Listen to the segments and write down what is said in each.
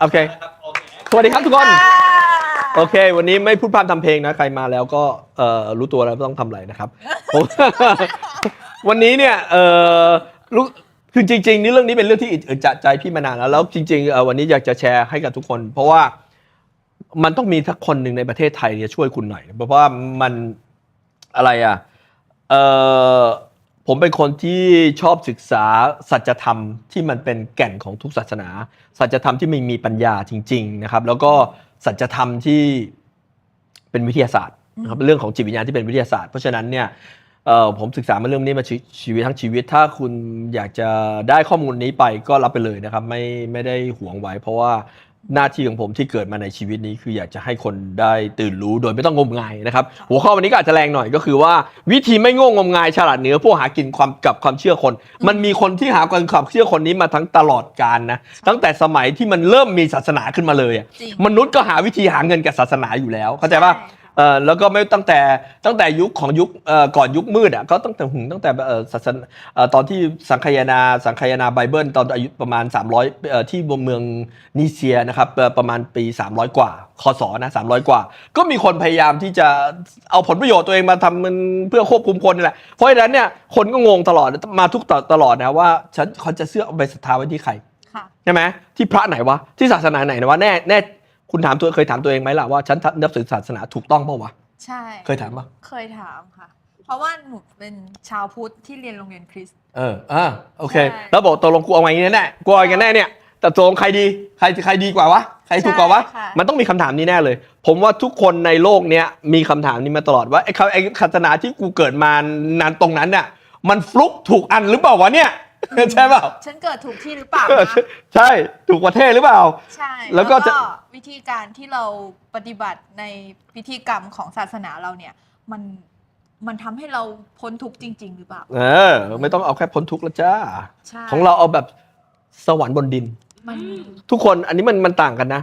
โอเค สวัสดีครับทุกคน โอเค วันนี้ไม่พูดพร่ำทำเพลงนะ ใครมาแล้วก็เอ่อรู้ตัวแล้วต้องทำอะไรนะครับผมวันนี้เนี่ยเอ่อรู้คือจริงๆนี่เรื่องนี้เป็นเรื่องที่อึดจัดใจพี่มานานแล้ว แล้วจริงๆเอ่อวันนี้อยากจะแชร์ให้กับทุกคน เพราะว่ามันต้องมีสักคนหนึ่งในประเทศไทยเนี่ยช่วยคุณหน่อย เพราะว่ามันอะไรอะเอ่อ ผมเป็นคนที่ชอบศึกษาสัจธรรมที่มันเป็นแก่นของทุกศาสนา สัจธรรมที่มันมีปัญญาจริง ๆ นะครับ แล้วก็สัจธรรมที่เป็นวิทยาศาสตร์นะครับเรื่องของจิตวิญญาณที่เป็นวิทยาศาสตร์เพราะฉะนั้นเนี่ยเออผมศึกษามาเรื่องนี้มาชีชีวิตทั้งชีวิต ถ้าคุณอยากจะได้ข้อมูลนี้ไปก็รับไปเลยนะครับ ไม่ไม่ได้หวงไว้ เพราะว่า หน้าที่ของผมที่เกิดมาในชีวิตนี้คืออยากจะให้คนได้ตื่นรู้โดยไม่ต้องงมงายนะครับ หัวข้อวันนี้ก็อาจจะแรงหน่อยก็คือว่าวิธีไม่โง่งมงายฉลาดเหนือผู้หากินความกับความเชื่อคน มันมีคนที่หาความเชื่อคนนี้มาทั้งตลอดกาลนะตั้งแต่สมัยที่มันเริ่มมีศาสนาขึ้นมาเลยอะจริงมนุษย์ก็หาวิธีหาเงินกับศาสนาอยู่แล้วเข้าใจป่ะใช่ เออแล้วก็ไม่ตั้งแต่ตั้งแต่ยุคของยุคเอ่อก่อนยุคมืดอะก็ตั้งแต่หึงตั้งแต่เอ่อศาสนาเอ่อตอนที่สังคายนาสังคายนาไบเบิลตอนอายุประมาณ 300เอ่อที่เมืองนิเซียนะครับเอ่อประมาณปี 300 กว่าคศนะ300 กว่า ก็มีคนพยายามที่จะเอาผลประโยชน์ตัวเองมาทำมันเพื่อควบคุมคนนี่แหละเพราะฉะนั้นเนี่ยคนก็งงตลอดมาทุกตตลอดนะว่าฉันเขาจะเชื่อเอาไปศรัทธาไว้ที่ใครค่ะ ใช่ไหมที่พระไหนวะที่ศาสนาไหนนะวะแน่แน่ คุณถามตัวเคยถามตัวเองไหมล่ะว่าฉันนับถือศาสนาถูกต้องเปล่าวะใช่ เคยถามปะเคยถามค่ะ เพราะว่าหนูเป็นชาวพุทธที่เรียนโรงเรียนคริสต์ เอออ่าโอเค ใช่ แล้วบอกตกลงกูเอาไงแน่ๆกูเอาไงแน่เนี่ยแต่ตกลงใครดีใครใครดีกว่าวะใครถูกกว่าวะ ใช่ค่ะมันต้องมีคำถามนี้แน่เลย ผมว่าทุกคนในโลกเนี้ยมีคำถามนี้มาตลอดว่าไอ้คำไอ้ศาสนาที่กูเกิดมานานตรงนั้นเนี่ยมันฟลุกถูกอันหรือเปล่าวะเนี่ย ใช่เปล่า ฉันเกิดถูกที่หรือเปล่าเออนะใช่ถูกประเทศหรือเปล่า ใช่แล้วก็จะ วิธีการที่เราปฏิบัติในพิธีกรรมของศาสนาเราเนี่ย มันมันทำให้เราพ้นทุกข์จริง ๆ หรือเปล่า เออ ไม่ต้องเอาแค่พ้นทุกข์แล้วจ้า ใช่ ของเราเอาแบบสวรรค์บนดิน มัน ทุกคนอันนี้มันมันต่างกันนะ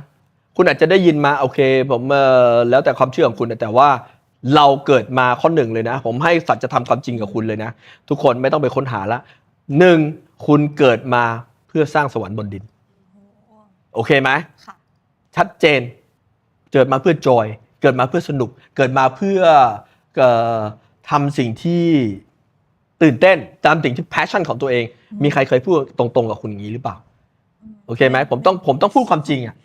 คุณอาจจะได้ยินมาโอเค ผมเออแล้วแต่ความเชื่อของคุณนะแต่ว่าเราเกิดมาข้อหนึ่งเลยนะ ผมให้สัจธรรมความจริงกับคุณเลยนะ ทุกคนไม่ต้องไปค้นหาละ หนึ่งคุณเกิดมาเพื่อสร้างสวรรค์บนดิน โอเคไหมค่ะชัดเจน เกิดมาเพื่อจอย เกิดมาเพื่อสนุก เกิดมาเพื่อเอ่อทำสิ่งที่ตื่นเต้นตามสิ่งที่ passion ของตัวเอง มีใครเคยพูดตรงๆกับคุณอย่างนี้หรือเปล่า โอเคไหมผมต้องผมต้องพูดความจริงอะค่ะ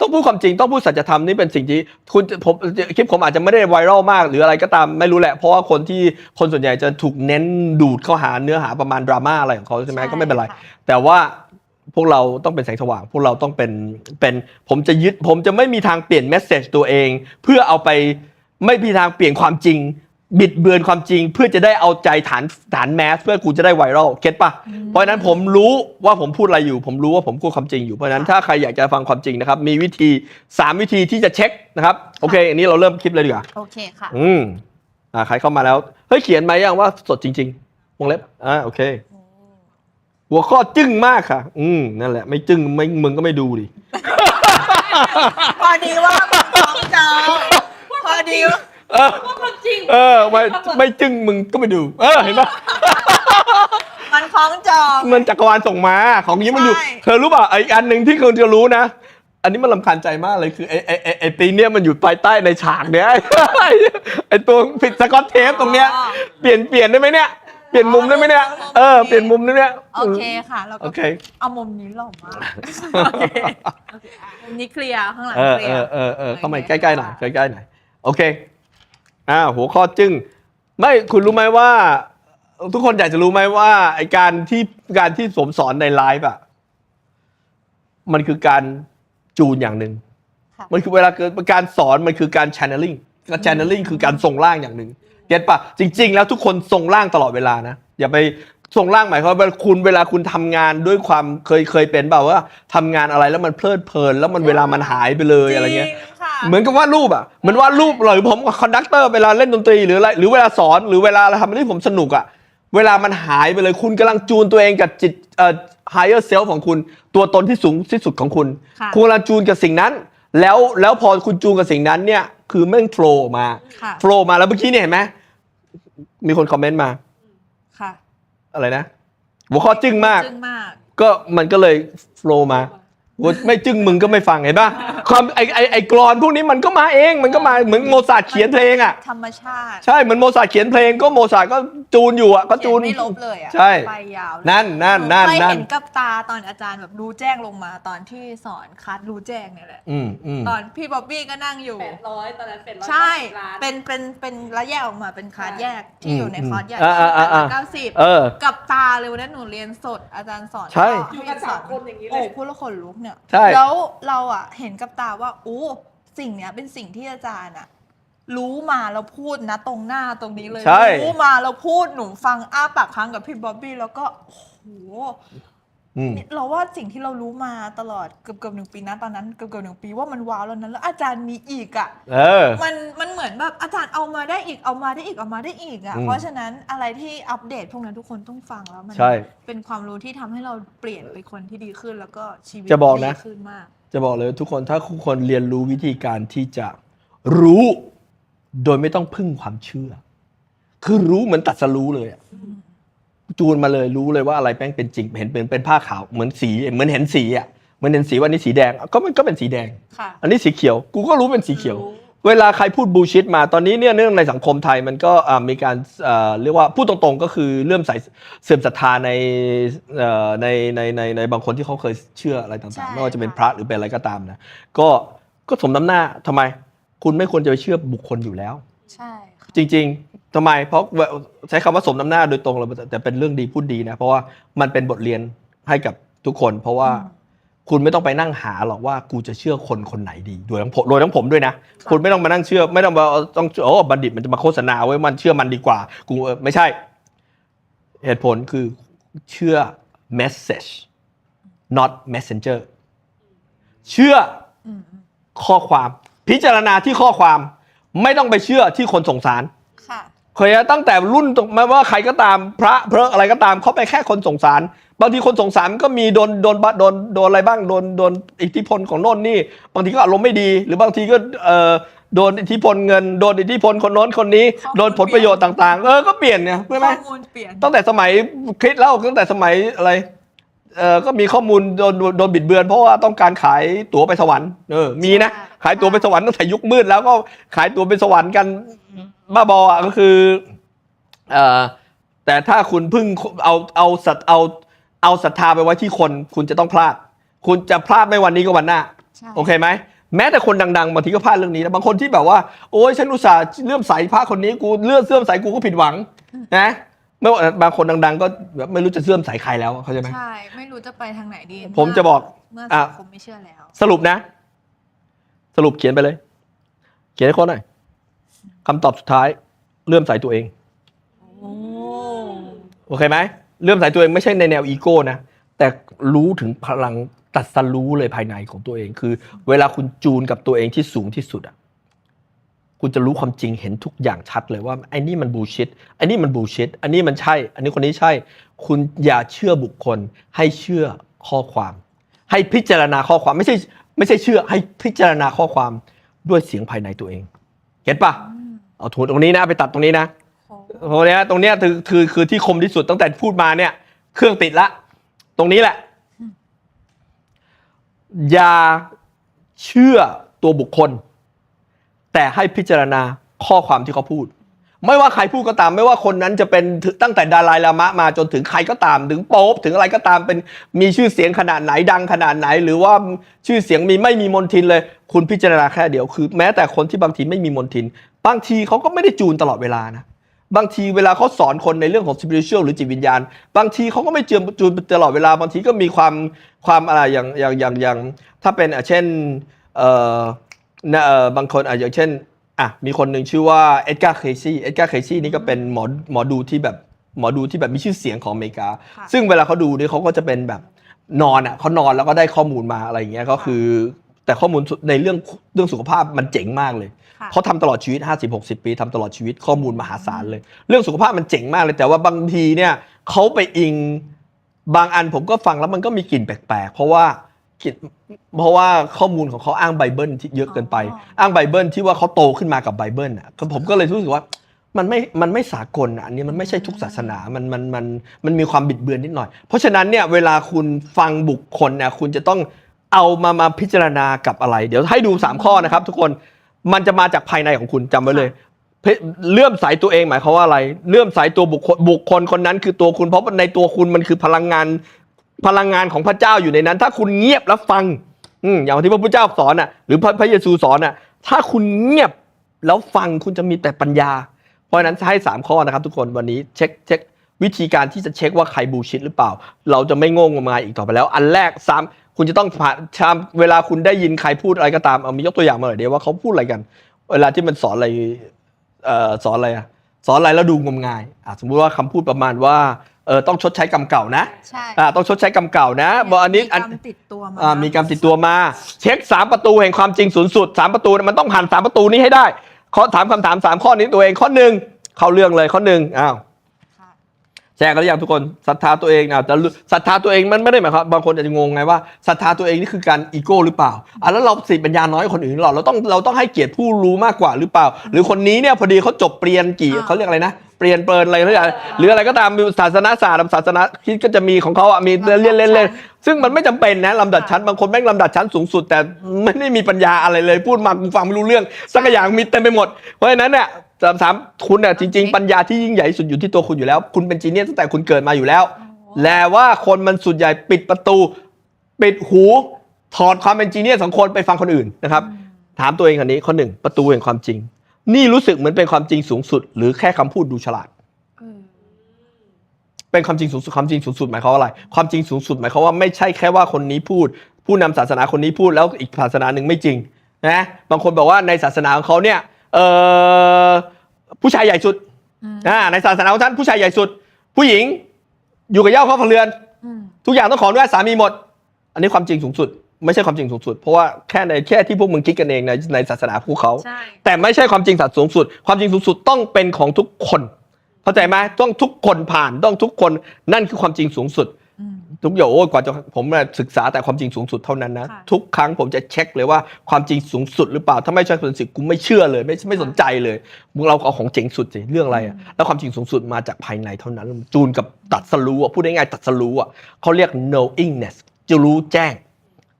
ต้องพูดความจริงต้องพูดสัจธรรมนี่เป็นสิ่งที่คุณผมคลิปผมอาจจะไม่ได้ไวรัลมาก หรืออะไรก็ตามไม่รู้แหละ เพราะว่าคนที่คนส่วนใหญ่จะถูกเน้นดูดเข้าหาเนื้อหาประมาณดราม่าอะไรของเขาใช่ไหมก็ไม่เป็นไรค่ะแต่ว่าพวกเราต้องเป็นแสงสว่าง พวกเราต้องเป็นเป็นผมจะยึดผมจะไม่มีทางเปลี่ยนเมสเซจตัวเอง เพื่อเอาไปไม่มีทางเปลี่ยนความจริง บิดเบือนความจริงเพื่อจะได้เอาใจฐานฐานแมสเพื่อกูจะได้ไวรัลเก็ตปะอืมเพราะฉะนั้นผมรู้ว่าผมพูดอะไรอยู่ ผมรู้ว่าผมพูดความจริงอยู่เพราะฉะนั้นถ้าใครอยากจะฟังความจริงนะครับ มีวิธี 3 วิธีที่จะเช็คนะครับ โอเค อันนี้เราเริ่มคลิปเลยดีกว่าโอเคค่ะ อืมอ่าใครเข้ามาแล้ว เฮ้ย เขียนมายังว่าสดจริง ๆ วงเล็บอ่าโอเค หัวข้อจึ้งมากค่ะ อืมนั่นแหละไม่จึ้งไม่มึงก็ไม่ดูดิพอดีว่ามันคล้องจองพอดีว่า เออความจริงเออไม่ไม่จึ้งมึงก็ไม่ดู เออเห็นปะมันคล้องจอง มันจักรวาลส่งมาของนี้มันอยู่ ใช่ เธอรู้ป่ะไออีกอันหนึ่งที่คุณจะรู้นะ อันนี้มันลำคาญใจมากเลยคือไอไอไอ้ไอตีเนี้ยมันอยู่ภายใต้ในฉากเนี้ย ไอตัวผิดสกอตเทปตรงเนี้ยเปลี่ยนเปลี่ยนได้ไหมเนี่ยเปลี่ยนมุมได้ไหมเนี่ยเออเปลี่ยนมุมได้ไหมเนี่ยโอเคค่ะ แล้วโอก็เค เอามุมนี้หล่อมากโอเคโอเคอะมุมนี้เคลียร์ข้างหลังเออเคลีเอยร์อเออเออเข้ามาโอเคใกล้ๆหน่อยใกล้ๆหน่อยโอเค อ่าหัวข้อจึ้งไม่คุณรู้ไหมว่า ทุกคนอยากจะรู้ไหมว่าไอการที่การที่ผมสอนในไลฟ์อะมันคือการจูนอย่างหนึ่งค่ะมันคือเวลาเกิดการสอนมันคือการ channeling การ channeling คือการส่งร่างอย่างหนึ่งเก็ตปะจริง ๆ แล้วทุกคนส่งร่างตลอดเวลานะอย่าไป ส่งร่างหมายความว่าคุณเวลาคุณทำงานด้วยความเคยเคยเป็นเปล่าว่าทำงานอะไรแล้วมันเพลิดเพลิน แล้วมันเวลามันหายไปเลยอะไรเงี้ยจงค่ะเหมือนกับวาดรูปอะเหมือนวาดรูปหรือผมกับคอนดักเตอร์เวลาเล่นดนตรีหรืออะไรหรือเวลาสอนหรือเวลาเราทำอะไรที่ผมสนุกอะเวลามันหายไปเลยคุณกำลังจูนตัวเองกับจิตเอ่อ higher self ของคุณ ตัวตนที่สูงที่สุดของคุณค่ะคุณกำลังจูนกับสิ่งนั้น แล้วแล้วพอคุณจูนกับสิ่งนั้นเนี่ยคือแม่งโฟล์มาค่ะโฟล์มาแล้วเมื่อกี้เนี่ยเห็นไหมมีคนคอมเมนต์มาค่ะ อะไรนะหัวข้อจึ้งมาก จึ้งมาก ก็มันก็เลยโฟล์มา กูไม่จึ้งมึงก็ไม่ฟังเห็นป่ะความไอไอไอกรอนพวกนี้มันก็มาเองมันก็มาเหมือนโมซาร์ทเขียนเพลงอะ ธรรมชาติ ใช่เหมือนโมซาร์ทเขียนเพลงก็โมซาร์ทก็จูนอยู่อะก็จูนเขียไม่ลบเลยอะใช่ ไปยาวเลยนั่นนั่นนั่นเคยนั่นเห็นกับตาตอนอาจารย์แบบรู้แจ้งลงมาตอนที่สอนคัดรู้แจ้งเนี่ยแหละ อืมอืมตอนพี่บ๊อบบี้ก็นั่งอยู่ แปดร้อยตอนนั้นแปดร้อยใช่ ล้าน เป็นเป็นเป็นแล้วแยกออกมาเป็นคลาสแยกที่อืมอยู่ในคอร์สใหญ่อ่าอ่าอ่าอ่าเก้าสิบเออ กับตาเลยวันนั้นหนูเรียนสดอาจารย์สอนใช่ ก็อยู่กันสามคนอย่างนี้เลโอ้ยพูดแล้วขนลุกเนี่ยใช่ แล้วเราอะเห็นกับตาว่าอู้สิ่งเนี้ยเป็นสิ่งที่อาจารย์อะรู้มาแล้วพูดนะตรงหน้าตรงนี้เลย ใช่รู้มาแล้วพูดหนูฟังอ้าปากค้างกับพี่บ๊อบบี้แล้วก็โอ้โห อืมนี่เราว่าสิ่งที่เรารู้มาตลอดเกือบเกือบหนึ่งปีนะตอนนั้นเกือบเกือบหนึ่งปีว่ามันว้าวแล้วนั้นแล้วอาจารย์มีอีกอะ เออ มันมันเหมือนแบบอาจารย์เอามาได้อีกเอามาได้อีกเอามาได้อีกอะอืมเพราะฉะนั้นอะไรที่อัปเดตพวกนั้นทุกคนต้องฟังแล้วมันใช่เป็นความรู้ที่ทำให้เราเปลี่ยนเป็นคนที่ดีขึ้นแล้วก็ชีวิตจะบอกนะ ดีขึ้นมาก จะบอกเลยทุกคนถ้าทุกคนเรียนรู้วิธีการที่จะรู้โดยไม่ต้องพึ่งความเชื่อ คือรู้เหมือนตัดสรู้เลยอะ จูนมาเลยรู้เลยว่าอะไรแป้งเป็นจริงเห็นเป็นเป็นผ้าขาวเหมือนสีเหมือนเห็นสีอะเหมือนเห็นสีว่านี่สีแดงก็มันก็เป็นสีแดง ค่ะ อันนี้สีเขียว กูก็รู้เป็นสีเขียวรู้เวลาใครพูดบูชิดมาตอนนี้เนี่ยเนื่องในสังคมไทยมันก็อ่ามีการเอ่อเรียกว่าพูดตรงๆก็คือเริ่มใส่เสื่อมศรัทธาในเอ่อในในในในบางคนที่เขาเคยเชื่ออะไรใช่ต่างๆไม่ว่าจะเป็นค่ะพระหรือเป็นอะไรก็ตามนะก็ก็สมน้ำหน้าทำไม คุณไม่ควรจะไปเชื่อบุคคลอยู่แล้ว ใช่ค่ะจริง ๆ ทำไมเพราะใช้คำว่าสมน้ำหน้าโดยตรงเลยแต่เป็นเรื่องดีพูดดีนะ เพราะว่ามันเป็นบทเรียนให้กับทุกคน เพราะว่าอืมคุณไม่ต้องไปนั่งหาหรอกว่ากูจะเชื่อคนคนไหนดีโดยทั้งผมโดยทั้งผมด้วยนะ คุณไม่ต้องมานั่งเชื่อ ไม่ต้องมาต้องโอ้บัณฑิตมันจะมาโฆษณาไว้มันเชื่อมันดีกว่า กูเออไม่ใช่ เหตุผลคือเชื่อ message not messenger เชื่ออืมอืมข้อความ พิจารณาที่ข้อความ ไม่ต้องไปเชื่อที่คนส่งสาร ค่ะเคยตั้งแต่รุ่นไม่ว่าใครก็ตามพระเพระอะไรก็ตามเขาไปแค่คนสงสารบางทีคนสงสารก็มีโดนโดนโดนโดนอะไรบ้างโดนโดนอิทธิพลของโน่นนี่ บางทีก็อารมณ์ไม่ดี หรือบางทีก็เอ่อโดนอิทธิพลเงินโดนอิทธิพลคนโน้นคนนี้ข้อมูลโดนผลประโยชน์ต่าง ๆ เออก็เปลี่ยนเนี่ยใช่ไหมข้อมูลเปลี่ยนตั้งแต่สมัยคริสต์แล้วตั้งแต่สมัยอะไรเออก็มีข้อมูลโดนโดนบิดเบือน เพราะว่าต้องการขายตั๋วไปสวรรค์เออมีนะใช่ขายตั๋วไปสวรรค์ตั้งแต่ยุคมืดแล้วก็ขายตั๋วไปสวรรค์กัน บ้าบออะก็คือเอ่อแต่ถ้าคุณพึ่งเอาเอาสัตเอาเอาศรัทธาไปไว้ที่คน คุณจะต้องพลาด คุณจะพลาดไม่วันนี้ก็วันหน้าใช่โอเคไหมแม้แต่คนดังๆบางทีก็พลาดเรื่องนี้นะบางคนที่แบบว่าโอ้ยฉันอุตส่าห์เลื่อมใสพระคนนี้กูเลื่อมเสื่อมใสกูก็ผิดหวังนะไม่ว่าบางคนดังๆ ก็แบบไม่รู้จะเสื่อมใสใครแล้วเข้าใจไหมใช่ไม่รู้จะไปทางไหนดี ผมจะบอกเมื่ออะสังคมไม่เชื่อแล้ว สรุปนะ สรุปเขียนไปเลย เขียนให้คนหน่อย คำตอบสุดท้ายเลื่อมใสตัวเองโอ้โอเคไหมเลื่อมใสตัวเองไม่ใช่ในแนวอีโก้นะ แต่รู้ถึงพลังตัดสรู้เลยภายในของตัวเองคือ เวลาคุณจูนกับตัวเองที่สูงที่สุดอะคุณจะรู้ความจริงเห็นทุกอย่างชัดเลยว่าไอ้นี่มันบูชิดไอ้นี่มันบูชิดอันนี้มันใช่ อันนี้คนนี้ใช่ คุณอย่าเชื่อบุคคล ให้เชื่อข้อความ ให้พิจารณาข้อความไม่ใช่ไม่ใช่เชื่อให้พิจารณาข้อความด้วยเสียงภายในตัวเอง เห็นปะอืม เอาถูตรงนี้นะไปตัดตรงนี้นะโอ้ตรงเนี้ยตรงเนี้ยคือคือคือที่คมที่สุดตั้งแต่พูดมาเนี่ย เครื่องติดละ ตรงนี้แหละ อย่าเชื่อตัวบุคคล แต่ให้พิจารณาข้อความที่เขาพูด ไม่ว่าใครพูดก็ตาม ไม่ว่าคนนั้นจะเป็นตั้งแต่ดาลายลามะมาจนถึงใครก็ตาม ถึงโป๊ปถึงอะไรก็ตามเป็นมีชื่อเสียงขนาดไหนดังขนาดไหน หรือว่าชื่อเสียงมีไม่มีมนทินเลย คุณพิจารณาแค่เดียวคือ แม้แต่คนที่บางทีไม่มีมนทิน บางทีเขาก็ไม่ได้จูนตลอดเวลานะบางทีเวลาเขาสอนคนในเรื่องของ spiritual หรือจิตวิญญาณ บางทีเขาก็ไม่เจือจูนตลอดเวลา บางทีก็มีความความอะไรอย่างอย่างอย่างอย่างถ้าเป็นอะเช่นเอ่อนะเอ่อบางคนอะอย่างเช่นอะมีคนหนึ่งชื่อว่าเอ็ดการ์เคซี่เอ็ดการ์เคซี่นี่ก็เป็นหมอหมอดูที่แบบหมอดูที่แบบมีชื่อเสียงของอเมริกาค่ะซึ่งเวลาเขาดูเนี่ยเขาก็จะเป็นแบบนอนอะเขานอนแล้วก็ได้ข้อมูลมาอะไรอย่างเงี้ยก็คือ แต่ข้อมูลในเรื่องเรื่องสุขภาพมันเจ๋งมากเลยค่ะเขาทำตลอดชีวิต 50-60 ปีทำตลอดชีวิตข้อมูลมหาศาลเลย เรื่องสุขภาพมันเจ๋งมากเลย แต่ว่าบางทีเนี่ยเขาไปอิงบางอันผมก็ฟังแล้วมันก็มีกลิ่นแปลกๆ เพราะว่ากลิ่นเพราะว่าข้อมูลของเขาอ้างไบเบิลที่เยอะเกินไปอ๋ออ้างไบเบิลที่ว่าเขาโตขึ้นมากับไบเบิลอะก็ผมก็เลยรู้สึกว่ามันไม่ มันไม่สากลอะอันนี้มันไม่ใช่ทุกศาสนา มัน มัน มัน มันมีความบิดเบือนนิดหน่อย เพราะฉะนั้นเนี่ยเวลาคุณฟังบุคคลเนี่ยคุณจะต้อง เอามามาพิจารณากับอะไร เดี๋ยวให้ดู 3 ข้อนะครับ ทุกคนมันจะมาจากภายในของคุณจำไว้เลยเพเลื่อมใสตัวเองหมายความว่าอะไร เลื่อมใสตัวบุคคลบุคคลคนนั้นคือตัวคุณเพราะในตัวคุณมันคือพลังงานพลังงานของพระเจ้าอยู่ในนั้น ถ้าคุณเงียบแล้วฟังอืมอย่างที่พระพุทธเจ้าสอนอะหรือพระพระเยซูสอนอะถ้าคุณเงียบแล้วฟังคุณจะมีแต่ปัญญา เพราะฉะนั้นจะให้สามข้อนะครับ ทุกคนวันนี้เช็คเช็ควิธีการที่จะเช็คว่าใครบูชิดหรือเปล่า เราจะไม่โง่งมงายอีกต่อไปแล้ว อันแรกสาม คุณจะต้องผ่านชามเวลาคุณได้ยินใครพูดอะไรก็ตามเอามียกตัวอย่างมาหน่อยเดียวว่าเขาพูดอะไรกัน เวลาที่มันสอนอะไรเอ่อสอนอะไรอะสอนอะไรแล้วดูงมงายอะสมมุติว่าคำพูดประมาณว่าเออต้องชดใช้กรรมเก่านะใช่อ่าต้องชดใช้กรรมเก่านะบอกอันนี้มีอันกรรมติดตัวมาอ่ามีกรรมติดตัวมา เช็คสามประตูแห่งความจริงสูงสุดสามประตูมันต้องผ่านสามประตูนี้ให้ได้ข้อถามคำถามสามข้อนี้ตัวเองข้อหนึ่งเข้าเรื่องเลยข้อหนึ่งอ้าวค่ะ แชร์กันหรือยังทุกคนศรัทธาตัวเองนะแต่ศรัทธาตัวเองมันไม่ได้หมายความบางคนอาจจะงงไงว่าศรัทธาตัวเองนี่คือการอีโก้หรือเปล่าอะแล้วเราสิทธิ์ปัญญาน้อยกว่าคนอื่นหรอเราต้องเราต้องให้เกียรติผู้รู้มากกว่าหรือเปล่า หรือคนนี้เนี่ยพอดีเขาจบเปลี่ยนกี่อ่าเขาเรียกอะไรนะเปลี่ยนเปิดอะไรเขาเรียกอะไรหรืออะไรก็ตามศาสนาศาสตร์ศาสนาคิดก็จะมีของเขาอะมีเล่นเล่นเล่นซึ่งมันไม่จำเป็นนะลำดับชั้นบางคนแม่งลำดับชั้นสูงสุด แต่ไม่ได้มีปัญญาอะไรเลยพูดมากูฟังไม่รู้เรื่องสักอย่างมีเต็มไปหมดเพราะฉะนั้นเนี่ย สามสามคุณเนี่ยจริง ๆ ปัญญาที่ยิ่งใหญ่ที่สุดอยู่ที่ตัวคุณอยู่แล้ว คุณเป็นจีเนียสตั้งแต่คุณเกิดมาอยู่แล้วแต่ว่าคนมันส่วนใหญ่ปิดประตู ปิดหูถอดความเป็นจีเนียสของคนไปฟังคนอื่นนะครับ ถามตัวเองอันนี้ข้อหนึ่งประตูแห่งความจริง นี่รู้สึกเหมือนเป็นความจริงสูงสุด หรือแค่คำพูดดูฉลาดเออเป็นความจริงสูงสุดความจริงสูงสุดหมายความว่าอะไร ความจริงสูงสุดหมายความว่าไม่ใช่แค่ว่าคนนี้พูด ผู้นำศาสนาคนนี้พูดแล้วอีกศาสนาหนึ่งไม่จริงนะบางคนบอกว่าในศาสนาของเขาเนี่ย เออผู้ชายใหญ่สุดอืมอ่าในศาสนาของท่านผู้ชายใหญ่สุด ผู้หญิงอยู่กับเหย่าเข้าเรือนอืมทุกอย่างต้องขออนุญาตสามีหมด อันนี้ความจริงสูงสุด ไม่ใช่ความจริงสูงสุด เพราะว่าแค่ในแค่ที่พวกมึงคิดกันเองในในศาสนาพวกเขาใช่แต่ไม่ใช่ความจริงสัตว์สูงสุด ความจริงสูงสุดต้องเป็นของทุกคน เข้าใจไหมต้องทุกคนผ่านต้องทุกคนนั่นคือความจริงสูงสุดอืม ทุกอย่างโอ้ยกว่าจะผมน่ะศึกษาแต่ความจริงสูงสุดเท่านั้นนะค่ะทุกครั้งผมจะเช็คเลยว่าความจริงสูงสุดหรือเปล่า ถ้าไม่ใช่ความจริงกูไม่เชื่อเลย ไม่ไม่สนใจเลยมึงเราเอาของเจ๋งสุดสิเรื่องอะไรอะแล้วความจริงสูงสุดมาจากภายในเท่านั้น จูนกับตัดสรู้อะพูดง่ายๆตัดสรู้อะเขาเรียก knowingness จะรู้แจ้ง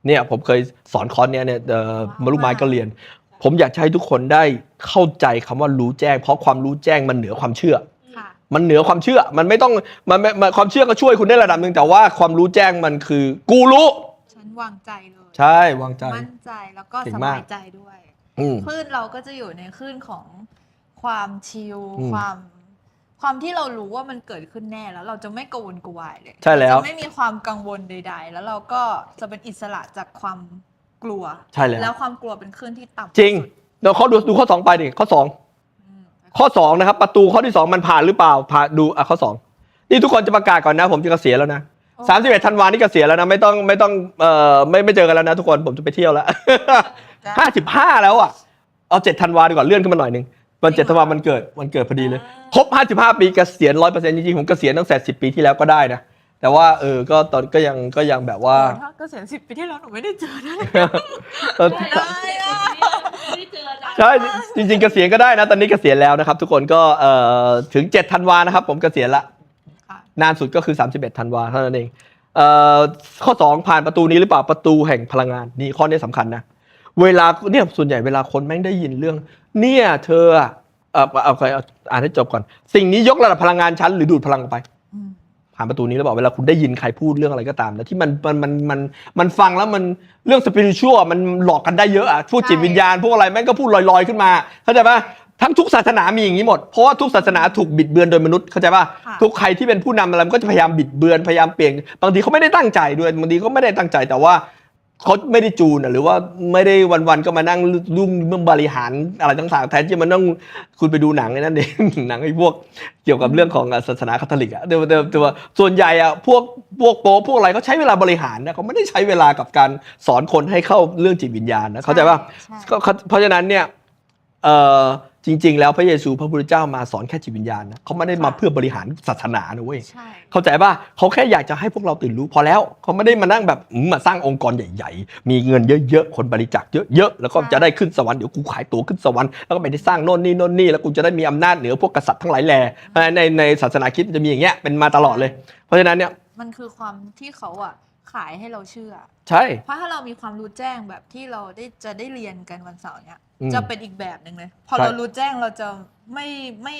เนี่ยผมเคยสอนคอร์สเนี่ยเนี่ยเอ่อมาลูกไม้ก็เรียน ผมอยากจะให้ทุกคนได้เข้าใจคำว่ารู้แจ้ง เพราะความรู้แจ้งมันเหนือความเชื่อค่ะ มันเหนือความเชื่อ มันไม่ต้องมันมันมันความเชื่อก็ช่วยคุณได้ระดับหนึ่งแต่ว่าความรู้แจ้งมันคือ กูรู้ ฉันวางใจเลยใช่วางใจ มั่นใจแล้วก็เก่งสมากบายใจด้วยอืม คลื่นเราก็จะอยู่ในคลื่นของความชิลอืมความ ความที่เรารู้ว่ามันเกิดขึ้นแน่แล้วเราจะไม่กังวลกระวายเลยใช่แล้ว จะไม่มีความกังวลใด ๆ แล้วเราก็จะเป็นอิสระจากความกลัว ใช่แล้ว แล้วความกลัวเป็นคลื่นที่ต่ำจริงที่สุดเดี๋ยวเขาดูดูข้อสองไปดิข้อสองอืม ข้อสองนะครับประตูข้อที่สองมันผ่านหรือเปล่าผ่านดูอะข้อสองนี่ทุกคนจะประกาศก่อนนะ ผมจะเกษียณแล้วนะโอ้สามสิบเอ็ดธันวานี่เกษียณแล้วนะ ไม่ต้องไม่ต้องเอ่อไม่ไม่เจอกันแล้วนะทุกคนผมจะไปเที่ยวแล้วจ้ะห้าสิบห้าแล้วอะเอาเจ็ดธันวาดีกว่าเลื่อนขึ้นมาหน่อยหนึงวันเจ็ดธันวามันเกิดวันเกิดพอดีเลยครบห้าสิบห้าปีเกษียณร้อยเปอร์เซ็นต์จริงๆผมเกษียณตั้งแต่สิบปีที่แล้วก็ได้นะแต่ว่าเออก็ตอนก็ยังก็ยังแบบว่าโอ้ถ้าเกษียณสิบปีที่แล้วหนูไม่ได้เจอนะ ใช่จริงๆเกษียณก็ได้นะ ตอนนี้เกษียณแล้วนะครับ ทุกคนก็เอ่อถึงเจ็ดธันวานะครับ ผมเกษียณละค่ะนานสุดก็คือ 31ธันวาเท่านั้นเองเอ่อข้อ 2 ผ่านประตูนี้หรือเปล่าประตูแห่งพลังงานนี่ข้อนี้สำคัญนะเวลาเนี่ยส่วนใหญ่เวลาคนแม่งได้ยินเรื่อง เนี่ยเธออะเออเอาเอาเอาอ่านให้จบก่อน สิ่งนี้ยกระดับพลังงานชั้นหรือดูดพลังออกไปอืม ผ่านประตูนี้หรือเปล่าเวลาคุณได้ยินใครพูดเรื่องอะไรก็ตามนะที่มันมันมันมันมันฟังแล้วมันเรื่องสปิริตชัวมันหลอกกันได้เยอะอะพวกจิตวิญญาณพวกอะไรแม่งก็พูดลอยๆขึ้นมาเข้าใจปะทั้งทุกศาสนามีอย่างนี้หมด เพราะว่าทุกศาสนาถูกบิดเบือนโดยมนุษย์เข้าใจปะค่ะทุกใครที่เป็นผู้นำอะไรมันก็จะพยายามบิดเบือนพยายามเปลี่ยนบางทีเขาไม่ได้ตั้งใจด้วยบางทีเขาไม่ได้ตั้งใจแต่ว่า เขาไม่ได้จูนอะหรือว่าไม่ได้วันๆก็มานั่งรุ่มเรื่องบริหารอะไรต่างๆแทนที่มันต้องคุณไปดูหนังนั่นเองหนังไอ้พวกเกี่ยวกับเรื่องของศาสนาคาทอลิกอะเดี๋ยวเดี๋ยวส่วนใหญ่อะพวกพวกโป๊พวกอะไรเขาใช้เวลาบริหารนะเขาไม่ได้ใช้เวลากับการสอนคนให้เข้าเรื่องจิตวิญญาณนะเข้าใจป่ะเขาเพราะฉะนั้นเนี่ยเอ่อ จริง ๆ แล้วพระเยซูพระพุทธเจ้ามาสอนแค่จิตวิญญาณนะเขาไม่ได้มาเพื่อบริหารศาสนานะเว้ยใช่ เข้าใจป่ะเขาแค่อยากจะให้พวกเราตื่นรู้พอแล้วเขาไม่ได้มานั่งแบบอืมมาสร้างองค์กรใหญ่ ๆ มีเงินเยอะๆคนบริจาคเยอะๆแล้วก็จะได้ขึ้นสวรรค์เดี๋ยวกูขายตั๋วขึ้นสวรรค์แล้วก็ไปได้สร้างโน่นนี่โน่นนี่แล้วกูจะได้มีอำนาจเหนือพวกกษัตริย์ทั้งหลายแหล่ในในศาสนาคริดมันจะมีอย่างเงี้ยเป็นมาตลอดเลย เพราะฉะนั้นเนี่ย มันคือความที่เขาอะ ขายให้เราเชื่อ ใช่ เพราะถ้าเรามีความรู้แจ้งแบบที่เราได้จะได้เรียนกันวันเสาร์เนี่ยอืมจะเป็นอีกแบบหนึ่งเลย พอใช่เรารู้แจ้งเราจะไม่ไม่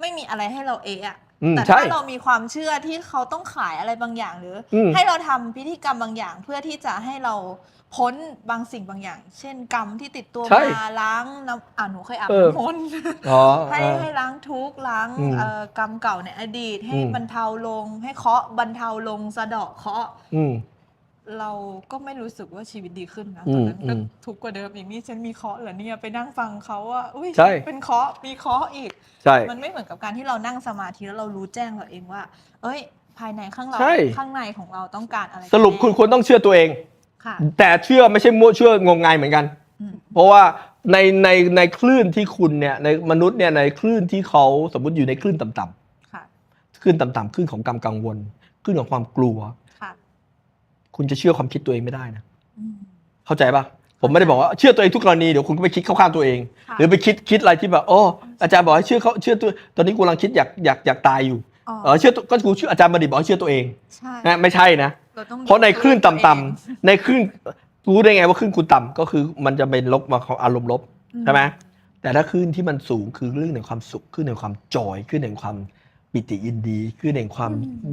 ไม่มีอะไรให้เราเอะอะอืมแต่ใช่ถ้าเรามีความเชื่อที่เขาต้องขายอะไรบางอย่างหรืออม ให้เราทำพิธีกรรมบางอย่างเพื่อที่จะให้เรา พ้นบางสิ่งบางอย่าง เช่นกรรมที่ติดตัวใช่มาล้างน้ำอ่าหนูเคยอาบเออ น้ำมนต์ อ๋อให้เออ ให้ล้างทุกข์ล้างอืมเอ่อกรรมเก่าในอดีต ให้อืม บรรเทาลง ให้เคราะห์บรรเทาลงสะเดาะเคราะห์อืม เราก็ไม่รู้สึกว่าชีวิตดีขึ้นนะอืตอนมนั้นก็อืมทุกข์กว่าเดิมอีกนี่ฉันมีเคราะห์เหรอเนี่ยไปนั่งฟังเขาว่าอุ้ยใช่เป็นเคราะห์มีเคราะห์อีก ใช่ มันไม่เหมือนกับการที่เรานั่งสมาธิแล้วเรารู้แจ้งเราเองว่า เอ้ย ภายในข้างเราใช่ ข้างในของเราต้องการอะไรสรุปคุณควรต้องเชื่อตัวเอง ค่ะ แต่เชื่อไม่ใช่มั่วเชื่องมงายเหมือนกัน อืม เพราะว่าในในในคลื่นที่คุณเนี่ยในมนุษย์เนี่ยในคลื่นที่เขาสมมติอยู่ในคลื่นต่ำๆค่ะคลื่นต่ำๆคลื่นของกรรมกังวลคลื่นของความกลัว ค่ะคุณจะเชื่อความคิดตัวเองไม่ได้นะอืมเข้าใจปะผมไม่ได้บอกว่าเชื่อตัวเองทุกกรณีเดี๋ยวคุณก็ไปคิดเข้าข้างตัวเอง ค่ะหรือไปคิดคิดอะไรที่แบบโอ้อาจารย์บอกให้เชื่อเขาเชื่อตัวตอนนี้กูกำลังคิดอยากอยากอยากตายอยู่อ๋อเออเชื่อตัวก็กูเชื่ออาจารย์บัณฑิตบอกให้เชื่อตัวเองใช่ นะไม่ใช่นะ เราต้องเพราะในคลื่นตัวเองต่ำๆในคลื่นรู้ได้ไงว่าคลื่นคุณต่ำก็คือมันจะเป็นลบมาของอารมณ์ลบใช่ไหมแต่ถ้าคลื่นที่มันสูงคือเรื่องแห่งความสุขคลื่นแห่งความจอยคลื่นแห่งความปิติยินดีคลื่นแห่งความ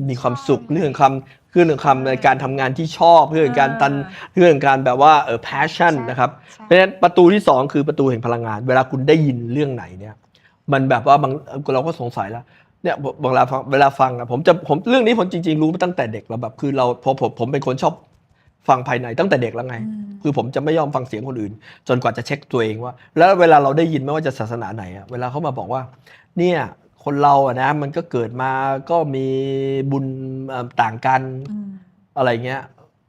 มีความสุข เรื่องแห่งความคลื่นแห่งความในการทำงานที่ชอบเรื่องแห่งการตันเรื่องแห่งการแบบว่าเออ passion นะครับใช่เพราะฉะนั้นประตูที่สองคือประตูแห่งพลังงาน เวลาคุณได้ยินเรื่องไหนเนี่ยมันแบบว่าบางเราก็สงสัยแล้ว เนี่ยเวลาฟังเวลาฟังอะผมจะผมเรื่องนี้ผมจริง ๆ รู้มาตั้งแต่เด็กแล้วแบบคือเราพอผมผมเป็นคนชอบฟังภายในตั้งแต่เด็กแล้วไงอืมคือผมจะไม่ยอมฟังเสียงคนอื่น จนกว่าจะเช็คตัวเองว่า แล้วเวลาเราได้ยินไม่ว่าจะศาสนาไหนอะเวลาเขามาบอกว่า เนี่ยคนเราอะนะมันก็เกิดมาก็มีบุญเอ่อต่างกันอืมอะไรเงี้ย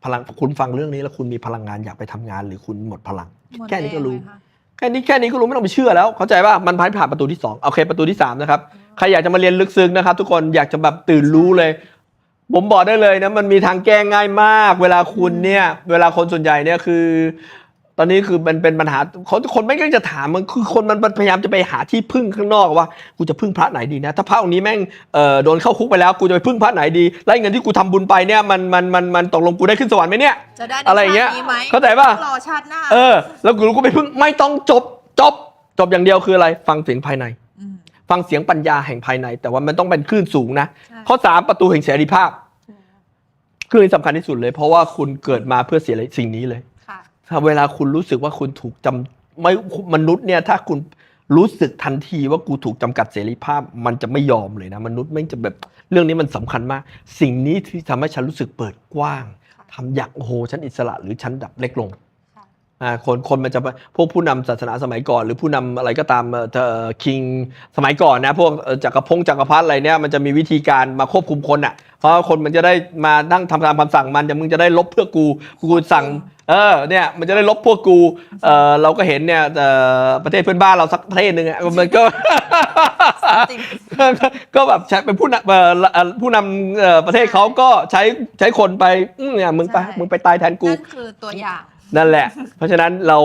พลังคุณฟังเรื่องนี้แล้วคุณมีพลังงานอยากไปทำงาน หรือคุณหมดพลังหมดแค่นี้ก็รู้แงเลยค่ะแค่นี้แค่นี้ก็รู้ไม่ต้องไปเชื่อแล้ว เข้าใจว่ามันผ่านผ่านประตูที่สองโอเคประตูที่สามนะครับ ใครอยากจะมาเรียนลึกซึ้งนะครับ ทุกคนอยากจะแบบตื่นรู้เลย ผมบอกได้เลยนะมันมีทางแก้ง่ายมาก เวลาคุณเนี่ย เวลาคนส่วนใหญ่เนี่ยคือ ตอนนี้คือมันเป็นปัญหาคนคนไม่ก็จะถามมันคือคนมันพยายามจะไปหาที่พึ่งข้างนอกว่ากูจะพึ่งพระไหนดีนะ ถ้าพระองค์นี้แม่งเอ่อโดนเข้าคุกไปแล้วกูจะไปพึ่งพระไหนดีแล้วเงินที่กูทำบุญไปเนี่ยมันมันมันมันตกลงกูได้ขึ้นสวรรค์ไหมเนี่ยจะได้ในอะไรอย่างเงี้ยชาตินี้ไหมเข้าใจป่ะรอชาติหน้าเออ แล้วกูก็ไปพึ่งไม่ต้องจบจบจบอย่างเดียวคืออะไร ฟังเสียงภายในม ฟังเสียงปัญญาแห่งภายใน แต่ว่ามันต้องเป็นคลื่นสูงนะใช่ข้อสามประตูแห่งเสรีภาพคลื่นสำคัญที่สุดเลย เพราะว่าคุณเกิดมาเพื่อเสียสิ่งนี้เลยค่ะถ้าเวลาคุณรู้สึกว่าคุณถูกจำไม่มนุษย์เนี่ยถ้าคุณรู้สึกทันทีว่ากูถูกจำกัดเสรีภาพ มันจะไม่ยอมเลยนะ มนุษย์ไม่งจะแบบเรื่องนี้มันสำคัญมาก สิ่งนี้ที่ทำให้ฉันรู้สึกเปิดกว้างค่ะทำอยากโอ้โหฉันอิสระหรือฉันดับเล็กลงค่ะ อ่าคนคนมันจะพวกผู้นำศาสนาสมัยก่อน หรือผู้นำอะไรก็ตามเอ่อคิงสมัยก่อนนะพวกจักรพงศ์จักรพรรดิอะไรเนี่ยมันจะมีวิธีการมาควบคุมคนอะเพราะคนมันจะได้มานั่งทำตามคำสั่งมันจะมึงจะได้ลบเพื่อกูกูสั่งเออเนี่ยมันจะได้ลบพวกกูเออเราก็เห็นเนี่ยเออประเทศเพื่อนบ้านเราสักประเทศหนึ่งอะมันก็ก็แบบใช้เป็นผู้นำผู้นำประเทศเขาก็ใช้ใช้คนไปเนี่ยมึงไปมึงไปตายแทนกูนั่นคือตัวอย่าง นั่นแหละ เพราะฉะนั้นเรา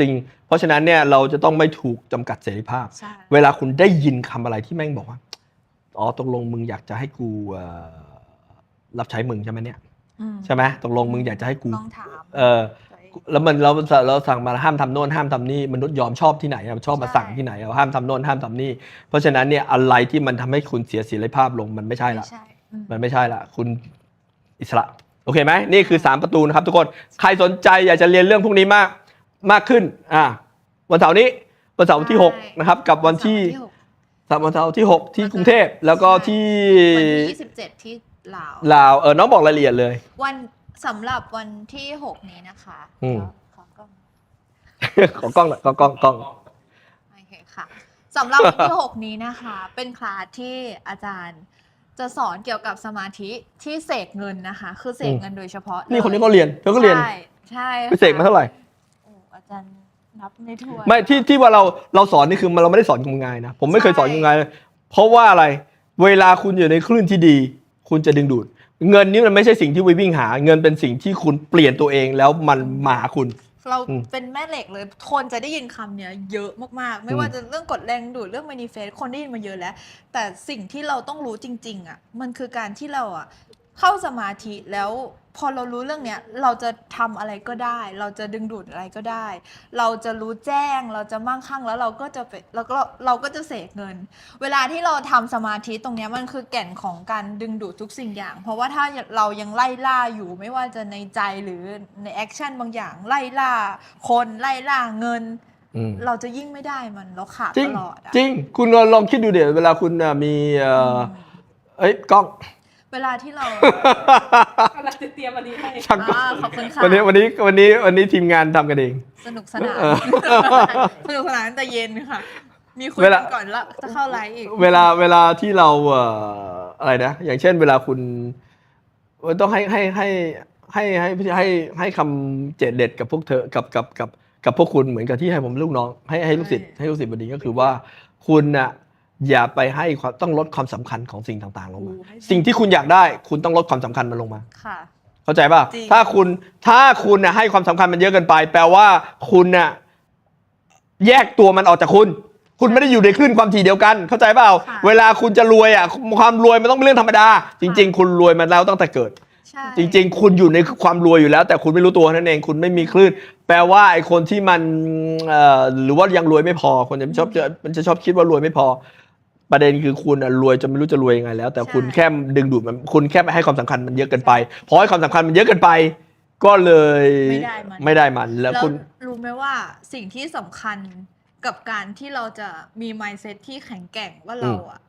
สิ่ง เพราะฉะนั้นเนี่ยเราจะต้องไม่ถูกจำกัดเสรีภาพ ใช่ เวลาคุณได้ยินคำอะไรที่แม่งบอกว่า อ๋อตกลงมึงอยากจะให้กูเอ่อรับใช้มึงใช่ไหมเนี่ยอืมใช่ไหมตกลงมึงอยากจะให้กูต้องถามเออแล้วมันเราเราสั่งมาห้ามทำโน่นห้ามทำนี่มนุษย์ยอมชอบที่ไหนอะชอบมาใช่ สั่งที่ไหนอะห้ามทำโน่นห้ามทำนี่ เพราะฉะนั้นเนี่ยอะไรที่มันทำให้คุณเสียเสรีภาพลงมันไม่ใช่ละไม่ใช่อืมมันไม่ใช่ละ คุณอิสระ โอเคไหมนี่คือ 3 ประตูนะครับทุกคนใครสนใจอยากจะเรียนเรื่องพวกนี้มากมากขึ้นอ่าวันเสาร์นี้วันเสาร์ที่6นะครับกับวันที่หกวันเสาร์ที่ 6 ที่กรุงเทพแล้วก็ที่วันที่ยี่สิบเจ็ดที่ลาวลาวเออน้องบอกรายละเอียดเลย วันสำหรับวันที่หกนี้นะคะอืมเดี๋ยวขอกล้องขอกล้องหน่อยขอกล้องกล้อง โอเคค่ะสำหรับวันที่ 6 นี้นะคะ เป็นคลาสที่อาจารย์ จะสอนเกี่ยวกับสมาธิที่เสกเงินนะคะ คือเสกอืมเงินโดยเฉพาะนี่คนนี้ลก็เรียนเธอก็เรียน ใช่ใช่ไปเสกมาเท่าไหร่โอ้อาจารย์นับไม่ถ้วนไม่ที่ที่ว่าเราเราสอนนี่คือเราไม่ได้สอนงมงายนะ ผมไม่เคยสอนงมงายเลยเพราะว่าอะไรเวลาคุณอยู่ในคลื่นที่ดี คุณจะดึงดูด เงินนี่มันไม่ใช่สิ่งที่ไปวิ่งหา เงินเป็นสิ่งที่คุณเปลี่ยนตัวเองแล้วมันมาหาคุณ เราอืมเป็นแม่เหล็กเลย คนจะได้ยินคำเนี้ยเยอะมากๆ ไม่อืมว่าจะเรื่องกดแรงดูดเรื่องมานิเฟสคนได้ยินมาเยอะแล้ว แต่สิ่งที่เราต้องรู้จริง ๆ อะ มันคือการที่เราอะ เข้าสมาธิแล้วพอเรารู้เรื่องเนี้ยเราจะทำอะไรก็ได้ เราจะดึงดูดอะไรก็ได้ เราจะรู้แจ้งเราจะมั่งคั่งแล้วเราก็จะไปแล้วก็เราก็จะเสกเงิน เวลาที่เราทำสมาธิตรงเนี้ยมันคือแก่นของการดึงดูดทุกสิ่งอย่าง เพราะว่าถ้าเรายังไล่ล่าอยู่ไม่ว่าจะในใจหรือในแอคชั่นบางอย่างไล่ล่า คนไล่ล่าเงินอืมเราจะยิ่งไม่ได้มันเราขาดจริตงลอดอะจริงคุณลองคิดดูเดี๋ยวเวลาคุณอะมีเอ่อเอ้ยกล้อง เวลาที่เรากำลังจะเตรียมวันนี้ให้ช่างกล้องอ่าขอบคุณค่ะวันนี้วันนี้วันนี้วันนี้ทีมงานทำกันเอง สนุกสนาน เออ สนุกสนานตั้งแต่เย็นค่ะ มีคุยเวลากันก่อนแล้วจะเข้าไลฟ์อีก เวลาเวลาที่เราเอ่ออะไรนะ อย่างเช่นเวลาคุณต้องให้ให้ให้ให้ให้ให้ให้คำเจ็ดเด็ดกับพวกเธอกับกับกับกับพวกคุณเหมือนกับที่ให้ผมลูกน้อง ให้ให้ลูกศิษย์ให้ลูกศิษย์บดีก็คือว่าคุณน่ะ อย่าไปให้ความต้องลดความสำคัญของสิ่งต่างๆลงมาโอ้ให้สิ่งที่คุณอยากได้ คุณต้องลดความสำคัญมันลงมา ค่ะ เข้าใจป่ะ จริง ถ้าคุณถ้าคุณน่ะให้ความสำคัญมันเยอะเกินไป แปลว่าคุณน่ะแยกตัวมันออกจากคุณ คุณไม่ได้อยู่ในคลื่นความถี่เดียวกัน เข้าใจเปล่า ค่ะเวลาคุณจะรวยอะความรวยมันต้องเป็นเรื่องธรรมดา จริง ๆ คุณรวยมาแล้วตั้งแต่เกิด ใช่จริง ๆ คุณอยู่ในความรวยอยู่แล้ว แต่คุณไม่รู้ตัวนั่นเอง คุณไม่มีคลื่น แปลว่าไอ้คนที่มันเอ่อหรือว่ายังรวยไม่พอ คนจะชอบจะมันจะชอบคิดว่ารวยไม่พอ ประเด็นคือคุณอะรวยจนไม่รู้จะรวยยังไงแล้ว แต่คุณแค่ดึงดูดมันคุณแค่ไม่ให้ความสำคัญมันเยอะเกินไปพอให้ความสำคัญมันเยอะเกินไป ก็เลยไม่ได้มัน ไม่ได้มัน แล้วแล้วคุณ รู้ไหมว่าสิ่งที่สำคัญกับการที่เราจะมี mindset ที่แข็งแกร่งว่าเราอะ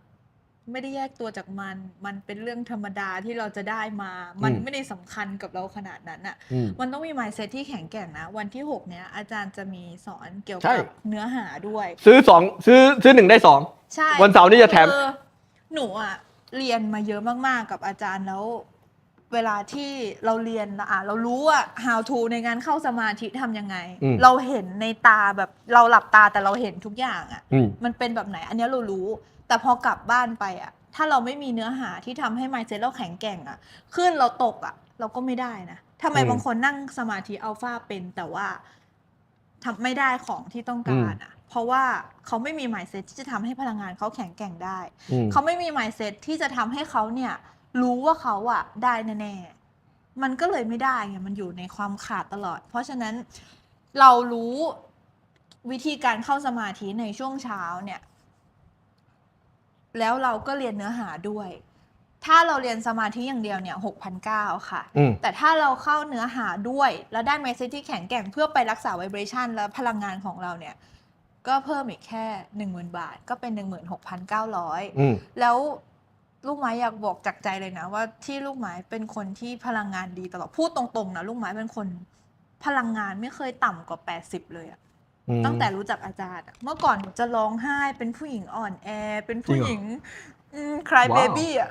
ไม่ได้แยกตัวจากมัน มันเป็นเรื่องธรรมดาที่เราจะได้มา มันอืม ไม่ได้สำคัญกับเราขนาดนั้นอะอืม มันต้องมี mindset ที่แข็งแกร่งนะ วันที่ 6 เนี้ยอาจารย์จะมีสอนเกี่ยวใช่ กับเนื้อหาด้วย ซื้อสองซื้อซื้อหนึ่งได้สอง ใช่วันเสาร์นี่จะแถม คือหนูอะเรียนมาเยอะมากๆกับอาจารย์แล้ว เวลาที่เราเรียนอะเรารู้ว่า how to ในการเข้าสมาธิทำยังไง อืม เราเห็นในตาแบบเราหลับตาแต่เราเห็นทุกอย่างอะ อืม มันเป็นแบบไหนอันเนี้ยเรารู้ แต่พอกลับบ้านไปอะถ้าเราไม่มีเนื้อหาที่ทำให้ mindset เราแข็งแกร่งอะขึ้นเราตกอะเราก็ไม่ได้นะทำไมอืมบางคนนั่งสมาธิอัลฟาเป็นแต่ว่าทำไม่ได้ของที่ต้องการอะ เพราะว่าเขาไม่มี mindset ที่จะทำให้พลังงานเขาแข็งแกร่งได้อืมเขาไม่มี mindset ที่จะทำให้เขาเนี่ยรู้ว่าเขาอะได้แน่ๆมันก็เลยไม่ได้ไงมันอยู่ในความขาดตลอด เพราะฉะนั้นเรารู้วิธีการเข้าสมาธิในช่วงเช้าเนี่ย แล้วเราก็เรียนเนื้อหาด้วย ถ้าเราเรียนสมาธิอย่างเดียวเนี่ยหกพันเก้าค่ะอืมแต่ถ้าเราเข้าเนื้อหาด้วย แล้วได้ mindset ที่แข็งแกร่งเพื่อไปรักษา vibration และพลังงานของเราเนี่ย ก็เพิ่มอีกแค่หนึ่งหมื่นบาท ก็เป็นหนึ่งหมื่นหกพันเก้าร้อยอืมแล้วลูกไม้อยากบอกจากใจเลยนะว่าที่ลูกไม้เป็นคนที่พลังงานดีตลอดพูดตรงๆนะลูกไม้เป็นคนพลังงานไม่เคยต่ำกว่า 80 เลยอะอืมตั้งแต่รู้จักอาจารย์อะเมื่อก่อนหนูจะร้องไห้เป็นผู้หญิงอ่อนแอ เป็นผู้จริงเหรอหญิงคลายว้าเบวบี้อะ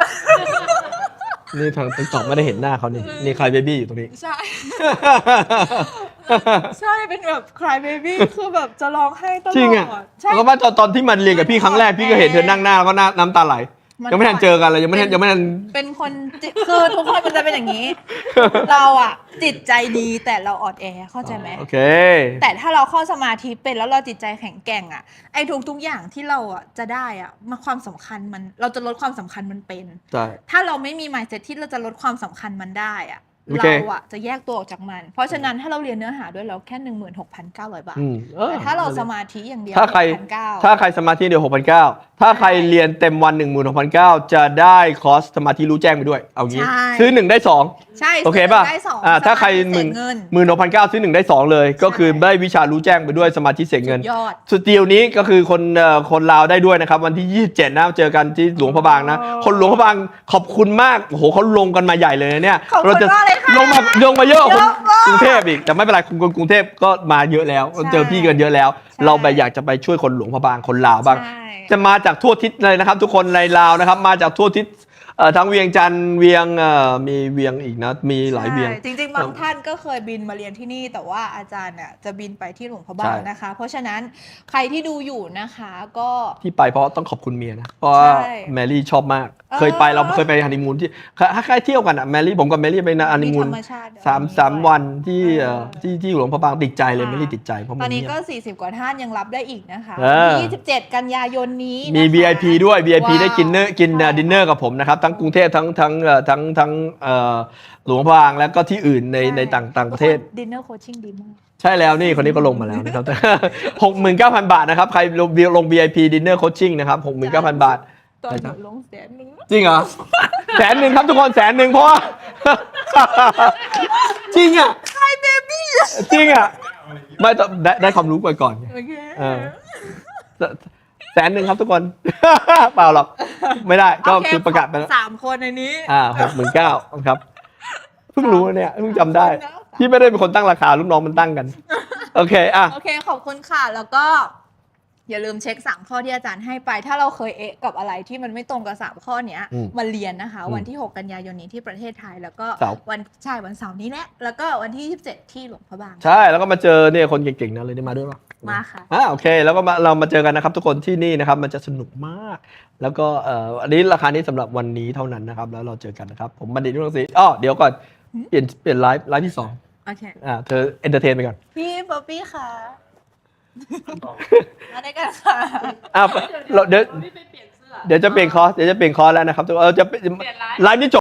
นี่ทางติ๊กต็อกไม่ได้เห็นหน้าเขานี่นี่ใครเบบี้อยู่ตรงนี้ ใช่ ใช่เป็นแบบคลายเบบี้คือแบบจะร้องไห้ตลอดจริงอะใช่ แล้วก็มาตอนตอนที่มันเรียนกับพี่ครั้งแรกพี่ก็เห็นเธอนั่งหน้าแล้วก็หน้าน้ำตาไหลมัน ยังไม่ทันเจอกันเลยยังไม่ทันยังไม่ทัน เป็นคนจิคือทุกคนมันจะเป็นอย่างนี้ เราอะจิตใจดีแต่เราอ่อนแอเข้าใจไหม โอเค แต่ถ้าเราเข้าสมาธิเป็นแล้วเราจิตใจแข็งแกร่งอะไอ้ทุกทุกๆอย่างที่เราอะจะได้อะมันความสำคัญมันเราจะลดความสำคัญมันเป็น ใช่ ถ้าเราไม่มี mindset ที่เราจะลดความสำคัญมันได้อะ โอเค เราอะจะแยกตัวออกจากมัน เพราะฉะนั้นถ้าเราเรียนเนื้อหาด้วยเราแค่ 16,900 บาท อืมออ แต่ถ้าเราสมาธิอย่างเดียวถ้าใคร6,900ถ้าใครสมาธิเดียว6,900 ถ้าใครเรียนเต็มวัน 16,900 จะได้คอร์สสมาธิรู้แจ้งไปด้วย เอางี้ ใช่ ซื้อหนึ่งได้สองใช่โอเคป่ะได้สองอ่าถ้าใครสหมามื่ธินเสียเงินหมื่นหกพันเก้าซื้อหนึ่งได้สองเลย ก็คือได้วิชารู้แจ้งไปด้วยสมาธิเสียเงินสุดยอดสตีลนี้ก็คือคนเอ่อคนลาวได้ด้วยนะครับ วันที่ 27นะเจอกันที่หลวงพระบางนะอ๋อคนหลวงพระบางขอบคุณมากโอ้โหเขาลงกันมาใหญ่เลยนะเนี่ยขอบคุณเราจะมากเลยค่ะลงมาลงมาเยอะกว่าคนเยอะมากกรุงเทพอีกแต่ไม่เป็นไรคุณคนกรุงเทพก็มาเยอะแล้วใช่เจอพี่กันเยอะแล้วใช่เราไปอยากจะไปช่วยคนหลวงพระบางคนลาวบ้างใช่จะมาจากทั่วทิศเลยนะครับ ทุกคนในลาวนะครับ มาจากทั่วทิศ เอ่อทั้งเวียงจันทร์เวียงเอ่อมีเวียงอีกนะ มีหลายเวียง ใช่จริงๆ บางท่านก็เคยบินมาเรียนที่นี่แต่ว่าอาจารย์เนี่ยจะบินไปที่หลวงพระบางใช่ นะคะ เพราะฉะนั้นใครที่ดูอยู่นะคะก็ ที่ไปเพราะต้องขอบคุณเมียนะ เพราะว่าใช่แมรี่ชอบมาก เออ เคยไปเราเคยไปฮันนีมูนที่ถ้าใครเที่ยวกันอะแมรี่ผมกับแมรี่ไปนะฮันนีมีมูธนรรมชาติสามด้วยสามวันที่เออเอ่อที่ที่หลวงพระบางติดใจเลยค่ะแมรี่ติดใจเพราะตมัอนนนี้เงียบ ก็ 40 กว่าท่านยังรับได้อีกนะคะเออ27 กันยายนนี้มีนะคะ VIP ด้วย VIP ว้าวได้กินเนอร์กินดินเนอร์กับผมนะครับทั้งกรุงเทพทั้งทั้งเอ่อทั้งทั้งเอ่อหลวงพระบางแล้วก็ที่อื่นในในต่างต่างประเทศ ดินเนอร์โคชชิ่งดีมาก ใช่แล้วนี่คนนี้ก็ลงมาแล้วนะครับ หกหมื่นเก้าพันบาทนะครับ ใครลงลง VIP dinner coaching นะครับหกหมื่นเก้าพันบาท ตอนใช่หครันูบลงแสนหนึงจริงเหรอ แสนหนึ่งครับทุกคนแสนหนึ่งเพราะว่า จริงอะไฮเบบี้จริงอะไม่ต้องได้ได้ความรู้ไปก่อนไง โอเค เออ แสนหนึ่งครับทุกคน เปล่าหรอก ไม่ได้ก็โเคือประกาศไปแล้วสามคนในนี้ อ่าหกหมื่นเก้าครับเพิ่งรู้นะเนี่ยเพิ่งจำได้ขอบคุณนะพี่ไม่ได้เป็นคนตั้งราคาลูกน้องมันตั้งกัน โอเคอะโอเคขอบคุณค่ะ แล้วก็ อย่าลืมเช็คสามข้อที่อาจารย์ให้ไป ถ้าเราเคยเอะกับอะไรที่มันไม่ตรงกับสามข้อเนี้ยอืมมาเรียนนะคะอืมวันที่ 6 กันยายนนี้ที่ประเทศไทย แล้วก็เสาร์วันใช่วันเสาร์นี้แหละแล้วก็วันที่ 27 ที่หลวงพระบาง ใช่แล้วก็มาเจอเนี่ยคนเก่งๆนะเลยได้มาด้วยปะ มาค่ะ อ่าโอเค แล้วก็มาเรามาเจอกันนะครับ ทุกคนที่นี่นะครับ มันจะสนุกมาก แล้วก็เอ่ออันนี้ราคานี้สำหรับวันนี้เท่านั้นนะครับ แล้วเราเจอกันนะครับ ผมบัณฑิตนุ่งศรีอ๋อเดี๋ยวก่อนเปลี่ยนเปลี่ยนไลฟ์ไลฟ์ที่สองโอเค อ่าเธอเอนเตอร์เทนไปก่อนพี่ป๊อปปี้ค่ะ มาด้วยกันค่ะ อ้าวเราเดี๋ยวพี่ไปเปลี่ยนเสื้อเดี๋ยวจะเปลี่ยนคอร์สเดี๋ยวจะเปลี่ยนคอร์สแล้วนะครับทุกคนเออจะเปลี่ยนไลฟ์ไลฟ์นี้จบ